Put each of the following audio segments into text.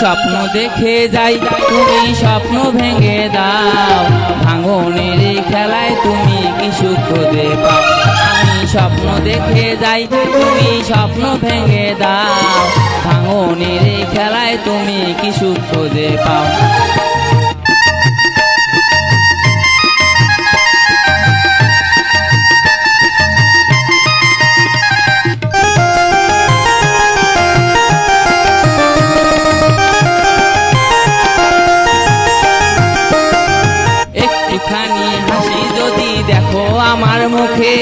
স্বপ্ন দেখে যাই, তুমি স্বপ্ন ভেঙে দাও। ভাঙনের খেলায় তুমি কি সুখ খুঁজে পাও? আমি স্বপ্ন দেখে যাই, তুমি স্বপ্ন ভেঙে দাও। ভাঙনের খেলায় তুমি কি সুখ খুঁজে পাও? আমার মুখে,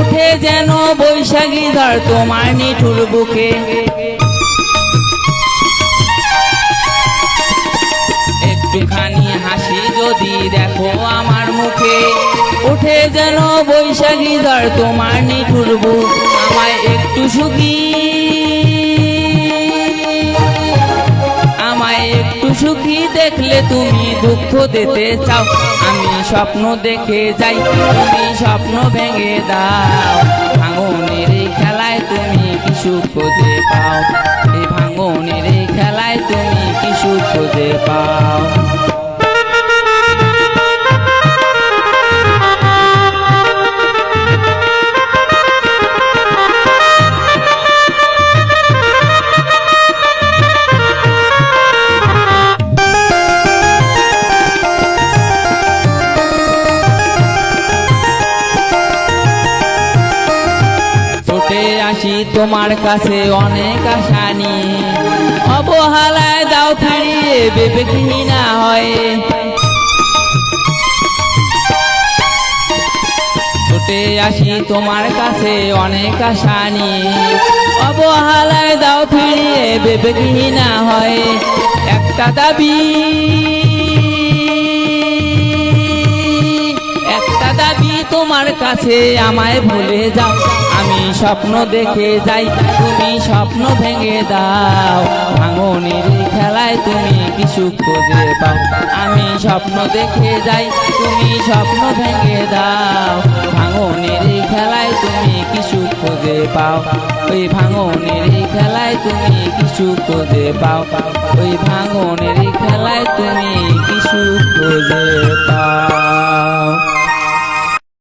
উঠে যেন বৈশাখী ধর তোমার নিঠুর বুকে। একটুখানি হাসি যদি দেখো আমার মুখে, উঠে যেন বৈশাখী ধর তোমার নিঠুর বুক। আমায় একটু সুখী সুখী দেখলে তুমি দুঃখ দিতে চাও। আমি স্বপ্ন দেখে যাই, তুমি স্বপ্ন ভেঙে দাও। ভাঙনের খেলায় তুমি কি আসি তোমার কাছে অনেক আশা নিয়ে। অবহেলায় দাও ফিরিয়ে বিবেকহীনা হয়। ছুটে আসি তোমার কাছে অনেক আশা নিয়ে। অবহেলায় দাও ফিরিয়ে বিবেকহীনা হয়। একটা দাবি তোমার কাছে আমায় ভুলে যাও। আমি স্বপ্ন দেখে যাই, তুমি স্বপ্ন ভেঙে দাও। ভাঙনের খেলায় তুমি কিছু খুঁজে পাও। আমি স্বপ্ন দেখে যাই, তুমি স্বপ্ন ভেঙে দাও। ভাঙনের খেলায় তুমি কিছু খুঁজে পাও। ওই ভাঙনের খেলায় তুমি কিছু খুঁজে পাও। ওই ভাঙনের খেলায় তুমি কিছু খুঁজে পাও।